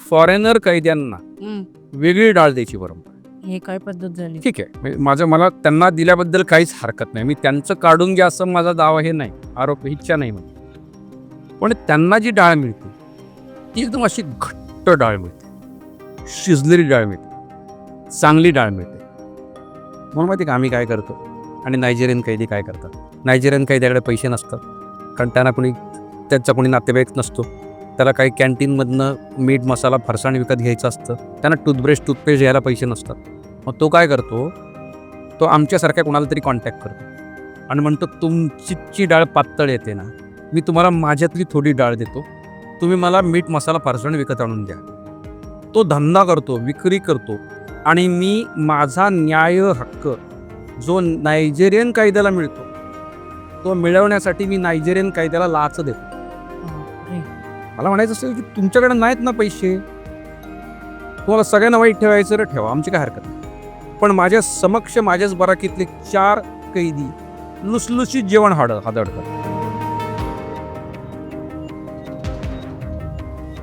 Foreigner कैद्यांना. वेगळी डाळ द्यायची परंपरा. हे काय पद्धत झाली? ठीक आहे. म्हणजे माझं मला त्यांना दिल्याबद्दल काहीच हरकत नाही. मी त्यांचं काढून घ्या असं माझा दावा हे नाही. आरोप इच्छा नाही म्हणजे पण त्यांना जी डाळ मिळते ती एकदम अशी घट्ट डाळ मिळते. शिजलेली डाळ मिळते. चांगली डाळ मिळते. म्हणून माहिती का आम्ही काय करतो? आणि नायजेरियन कैदी काय करतात? नायजेरियन कैद्याकडे पैसे नसतात. कारण त्यांना कोणी त्यांचा कोणी नातेवाईक नसतो. त्याला काही कॅन्टीनमधनं मीठ मसाला फरसाण विकत घ्यायचं असतं. त्यांना टूथब्रश टूथपेस्ट घ्यायला पैसे नसतात. मग तो काय करतो? तो आमच्यासारख्या कोणाला तरी कॉन्टॅक्ट करतो. आणि म्हणतो तुमचीची डाळ पातळ येते ना. मी तुम्हाला माझ्यातली थोडी डाळ देतो. तुम्ही मला मीठ मसाला फरसाण विकत आणून द्या. तो धंदा करतो विक्री करतो. आणि मी माझा न्याय हक्क जो नायजेरियन कायद्याला मिळतो तो मिळवण्यासाठी मी नायजेरियन कायद्याला लाच देतो. मला म्हणायचं असेल की तुमच्याकडे नाहीत ना पैसे. तुम्हाला सगळ्यांना वाईट ठेवायचं तर ठेवा आमची काय हरकत नाही. पण माझ्या समक्ष माझ्याच बराकीतले चार कैदी लुसलुसीत जेवण हाड हादडतात.